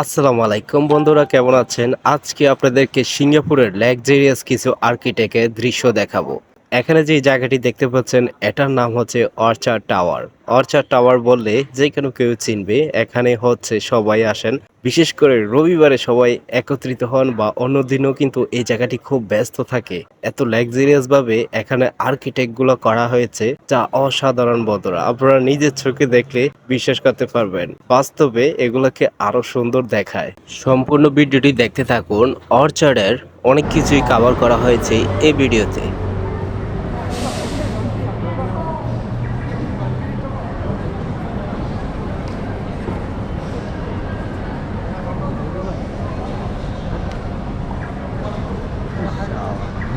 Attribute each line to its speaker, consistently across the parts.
Speaker 1: আসসালামু আলাইকুম বন্ধুরা কেমন আছেন? আজকে আপনাদেরকে সিঙ্গাপুরের লাক্সারিয়াস কিছু আর্কিটেক্টের দৃশ্য দেখাবো। এখানে যে জায়গাটি দেখতে পাচ্ছেন, এটার নাম হচ্ছে অর্চার টাওয়ার। অর্চার টাওয়ার বললে যে কোনো কেউ চিনবে, এখানে হচ্ছে সবাই আসেন। বিশেষ করে রবিবারে সবাই একত্রিত হন বা অন্য দিনও কিন্তু এই জায়গাটি খুব ব্যস্ত থাকে। এত লাক্সারিয়াস ভাবে এখানে আর্কিটেক্টগুলো করা হয়েছে, যা অসাধারণ বন্ধুরা আপনারা নিজের চোখে দেখলে বিশ্বাস করতে পারবেন, বাস্তবে এগুলোকে আরও সুন্দর দেখায়। সম্পূর্ণ ভিডিওটি দেখতে থাকুন অর্চার্ডের অনেক কিছুই কভার করা হয়েছে এই ভিডিওতে।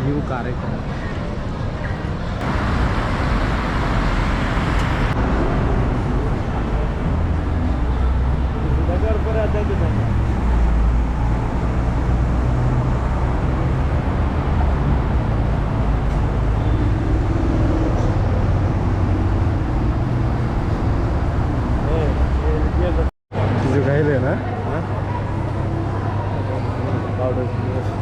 Speaker 2: न्यू कारें हैं Is you guy there, huh? Powder.